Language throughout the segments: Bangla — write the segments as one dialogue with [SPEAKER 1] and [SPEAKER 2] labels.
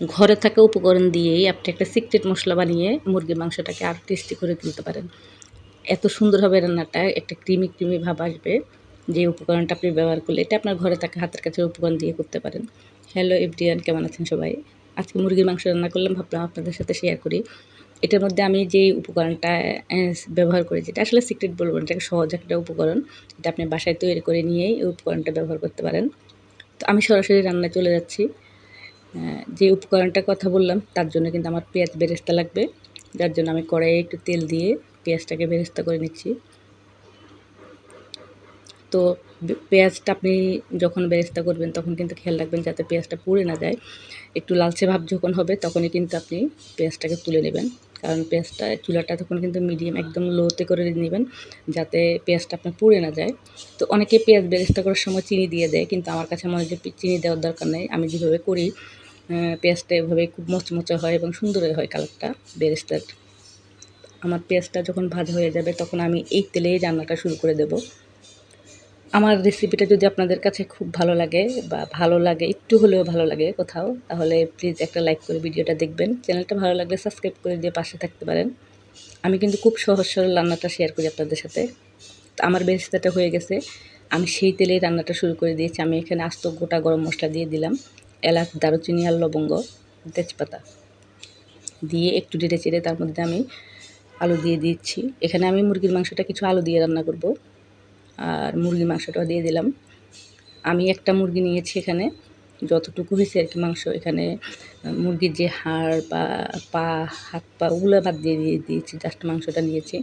[SPEAKER 1] ঘরে থাকা উপকরণ দিয়েই আপনি একটা সিক্রেট মশলা বানিয়ে মুরগির মাংসটাকে আরও টেস্টি করে তুলতে পারেন। এত সুন্দর হবে রান্নাটা একটা ক্রিমি ক্রিমি ভাব আসবে যে উপকরণটা আপনি ব্যবহার করলে এটা আপনার ঘরে থাকা হাতের কাছে উপকরণ দিয়ে করতে পারেন। হ্যালো এভরিয়ান কেমন আছেন সবাই? আজকে মুরগির মাংস রান্না করলাম, ভাবলাম আপনাদের সাথে শেয়ার করি। এটার মধ্যে আমি যে উপকরণটা ব্যবহার করেছি এটা আসলে সিক্রেট বলব না এটা সহজ একটা উপকরণ। এটা আপনি বাসায় তৈরি করে নিয়েই এই উপকরণটা ব্যবহার করতে পারেন। তো আমি সরাসরি রান্নায় চলে যাচ্ছি। যে উপকরণটার কথা বললাম, তার জন্য কিন্তু আমার পেঁয়াজ বেরেস্তা লাগবে। যার জন্য আমি কড়াইয়ে একটু তেল দিয়ে পেঁয়াজটাকে বেরেস্তা করে নিচ্ছি। তো পেঁয়াজটা আপনি যখন বেরেস্তা করবেন, তখন কিন্তু খেয়াল রাখবেন যাতে পেঁয়াজটা পুড়ে না যায়। একটু লালচে ভাব যখন হবে, তখনই কিন্তু আপনি পেঁয়াজটাকে তুলে নেবেন। কারণ পেঁয়াজটা চুলাটা তখন কিন্তু মিডিয়াম একদম লোতে করে নেবেন, যাতে পেঁয়াজটা আপনার পুড়ে না যায়। তো অনেকে পেঁয়াজ বেরেস্তা করার সময় চিনি দিয়ে দেয়, কিন্তু আমার কাছে মনে হয় যে চিনি দেওয়ার দরকার নেই। আমি যেভাবে করি পেঁয়াজটা এভাবে খুব মচমচে হয় এবং সুন্দর হয় কালারটা, বেরেস্তার। আমার পেঁয়াজটা যখন ভাজা হয়ে যাবে, তখন আমি এই তেলেই রান্নাটা শুরু করে দেব। আমার রেসিপিটা যদি আপনাদের কাছে খুব ভালো লাগে বা ভালো লাগে, একটু হলেও ভালো লাগে কোথাও, তাহলে প্লিজ একটা লাইক করে ভিডিওটা দেখবেন। চ্যানেলটা ভালো লাগলে সাবস্ক্রাইব করে দিয়ে পাশে থাকতে পারেন। আমি কিন্তু খুব সহজ সরল রান্নাটা শেয়ার করি আপনাদের সাথে। আমার বেরেস্তাটা হয়ে গেছে। আমি সেই তেলেই রান্নাটা শুরু করে দিয়েছি। আমি এখানে আস্ত গোটা গরম মশলা দিয়ে দিলাম। এলাচ, দারুচিনি আর লবঙ্গ, তেজপাতা দিয়ে একটু নেড়ে চেড়ে তার মধ্যে আমি আলু দিয়ে দিচ্ছি। এখানে আমি মুরগির মাংসটা কিছু আলু দিয়ে রান্না করব। আর মুরগির মাংসটাও দিয়ে দিলাম। আমি একটা মুরগি নিয়েছি এখানে। যতটুকু হয়েছে আর কি মাংস, এখানে মুরগির যে হাড় বা পা, হাত পা, ওগুলো বাদ দিয়ে দিয়ে দিয়েছি জাস্ট মাংসটা নিয়েছি।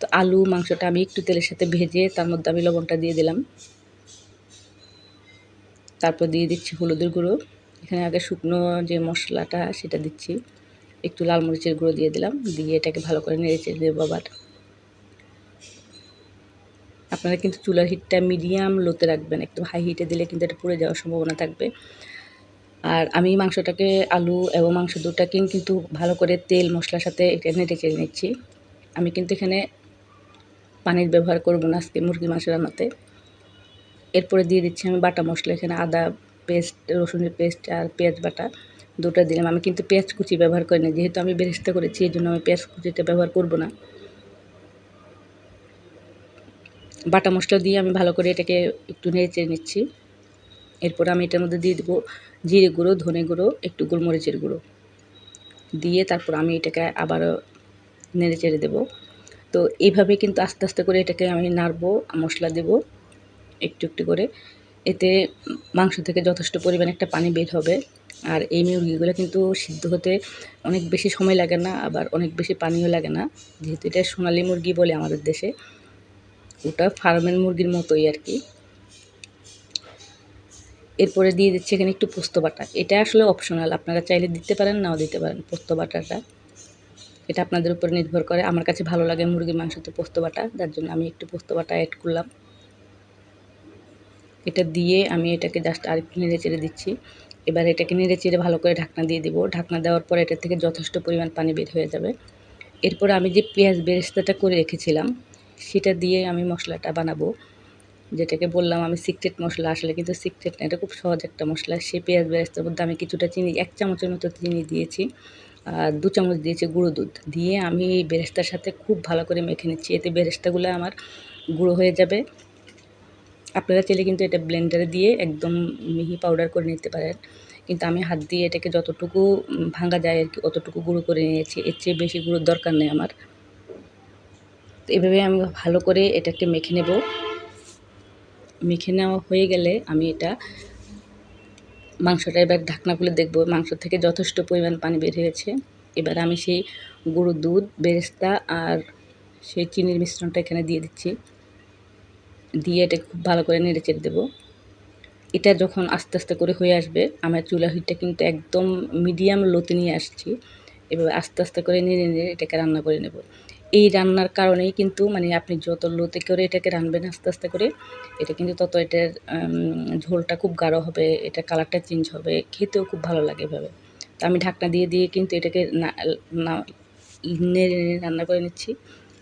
[SPEAKER 1] তো আলু মাংসটা আমি একটু তেলের সাথে ভেজে, তার মধ্যে আমি লবণটা দিয়ে দিলাম। তারপর দিয়ে দিচ্ছি হলুদের গুঁড়ো। এখানে আগে শুকনো যে মশলাটা, সেটা দিচ্ছি। একটু লাল মরিচের গুঁড়ো দিয়ে দিলাম। দিয়ে এটাকে ভালো করে নেড়ে চেড়ে দেবো আবার। আপনারা কিন্তু চুলার হিটটা মিডিয়াম লোতে রাখবেন, একদম হাই হিটে দিলে কিন্তু এটা পুড়ে যাওয়ার সম্ভাবনা থাকবে। আর আমি মাংসটাকে আলু এবং মাংস দুটাকে কিন্তু ভালো করে তেল, মশলার সাথে নেড়ে চেড়ে নিচ্ছি। আমি কিন্তু এখানে পানির ব্যবহার করব না আজকে মুরগি মাংস রান্নাতে। এরপরে দিয়ে দিচ্ছি আমি বাটা মশলা, এখানে আদা পেস্ট রসুনের পেস্ট আর পেঁয়াজ বাটা দুটো দিলাম। আমি কিন্তু পেঁয়াজ কুচি ব্যবহার করি না, যেহেতু আমি বেরেস্তা করেছি, এই জন্য আমি পেঁয়াজ কুচিটা ব্যবহার করব না। বাটা মশলা দিয়ে আমি ভালো করে এটাকে একটু নেড়ে নিচ্ছি। এরপর আমি এটার মধ্যে দিয়ে দেবো জিরে গুঁড়ো, ধনে গুঁড়ো, একটু গোলমরিচের গুঁড়ো। দিয়ে তারপর আমি এটাকে আবারও নেড়ে চেড়ে দেবো। তো এইভাবে কিন্তু আস্তে আস্তে করে এটাকে আমি নাড়বো, মশলা দেব একটু একটু করে। এতে মাংস থেকে যথেষ্ট পরিমাণে একটা পানি বের হবে। আর এই মুরগিগুলো কিন্তু সিদ্ধ হতে অনেক বেশি সময় লাগে না, আবার অনেক বেশি পানিও লাগে না। যেহেতু এটা সোনালি মুরগি বলে আমাদের দেশে। ওটা ফার্মের মুরগির মতোই আর কি। এরপরে দিয়ে দিচ্ছি এখানে একটু পোস্ত বাটা। এটা আসলে অপশনাল আপনারা চাইলে দিতে পারেন, নাও দিতে পারেন পোস্ত বাটাটা। এটা আপনাদের উপর নির্ভর করে। আমার কাছে ভালো লাগে মুরগির মাংসতে পোস্ত বাটা, যার জন্য আমি একটু পোস্ত বাটা অ্যাড করলাম। এটা দিয়ে আমি এটাকে জাস্ট আরেকটু নেড়ে চেড়ে দিচ্ছি। এবার এটাকে নেড়ে চেড়ে ভালো করে ঢাকনা দিয়ে দিব। ঢাকনা দেওয়ার পর এটা থেকে যথেষ্ট পরিমাণ পানি বের হয়ে যাবে। এরপর আমি যে পেঁয়াজ বেরেস্তাটা করে রেখেছিলাম সেটা দিয়ে আমি মশলাটা বানাবো। যেটাকে বললাম আমি সিক্রেট মশলা আসলে, কিন্তু সিক্রেট না, এটা খুব সহজ একটা মশলা। সেই পেঁয়াজ বেরেস্তার মধ্যে আমি কিছুটা চিনি, এক চামচের মতো চিনি দিয়েছি, আর দু চামচ দিয়েছি গুঁড়ো দুধ। দিয়ে আমি বেরেস্তার সাথে খুব ভালো করে মেখে নিচ্ছি। এতে বেরেস্তাগুলো আমার গুঁড়ো হয়ে যাবে। আপনারা চাইলে কিন্তু এটা ব্লেন্ডারে দিয়ে একদম মিহি পাউডার করে নিতে পারেন। কিন্তু আমি হাত দিয়ে এটাকে যতটুকু ভাঙা যায় আর কি, অতটুকু গুঁড়ো করে নিয়েছি। এর চেয়ে বেশি গুঁড়োর দরকার নেই আমার। তো এভাবে আমি ভালো করে এটাকে মেখে নেব। মেখে নেওয়া হয়ে গেলে আমি এটা মাংসটা এবার ঢাকনা খুলে দেখব। মাংস থেকে যথেষ্ট পরিমাণ পানি বের হয়েছে। এবার আমি সেই গুঁড়ো দুধ, বেরেস্তা আর সেই চিনির মিশ্রণটা এখানে দিয়ে দিচ্ছি। দিয়ে এটা খুব ভালো করে নেড়ে চেড়ে দেবো। এটা যখন আস্তে আস্তে করে হয়ে আসবে, আমার চুলা হিটটা কিন্তু একদম মিডিয়াম লোতে নিয়ে আসছি। এভাবে আস্তে আস্তে করে নেড়ে নেড়ে এটাকে রান্না করে নেব। এই রান্নার কারণেই কিন্তু মানে আপনি যত লোতে করে এটাকে রানবেন আস্তে আস্তে করে, এটা কিন্তু তত এটার ঝোলটা খুব গাঢ় হবে, এটা কালারটা চেঞ্জ হবে, খেতেও খুব ভালো লাগে এভাবে। তো আমি ঢাকনা দিয়ে দিয়ে কিন্তু এটাকে না নেড়ে নেড়ে রান্না করে নিচ্ছি।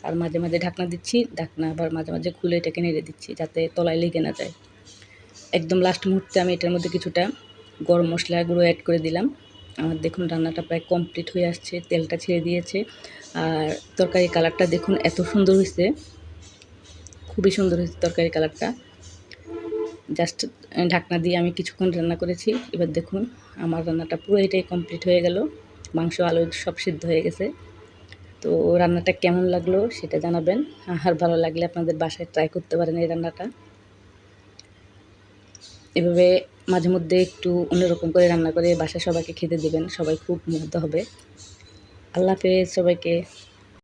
[SPEAKER 1] আর মাঝে মাঝে ঢাকনা দিচ্ছি, ঢাকনা আবার মাঝে মাঝে খুলে এটাকে নেড়ে দিচ্ছি যাতে তলায় লেগে না যায়। একদম লাস্ট মুহূর্তে আমি এটার মধ্যে কিছুটা গরম মশলা গুঁড়ো অ্যাড করে দিলাম। আমার দেখুন রান্নাটা প্রায় কমপ্লিট হয়ে আসছে, তেলটা ছেড়ে দিয়েছে। আর তরকারি কালারটা দেখুন এত সুন্দর হয়েছে। খুবই সুন্দর হয়েছে তরকারি কালারটা জাস্ট ঢাকনা দিয়ে আমি কিছুক্ষণ রান্না করেছি। এবার দেখুন আমার রান্নাটা পুরো এটাই কমপ্লিট হয়ে গেল। মাংস, আলু সব সিদ্ধ হয়ে গেছে। তো রান্নাটা কেমন লাগল সেটা জানাবেন। আর ভালো লাগলে আপনাদের বাসায় ট্রাই করতে পারেন এই রান্নাটা। এভাবে মাঝে মধ্যে একটু অন্যরকম করে রান্না করে বাসায় সবাইকে খেতে দেবেন, সবাই খুব মুগ্ধ হবে। আল্লাহ হাফেজ সবাইকে।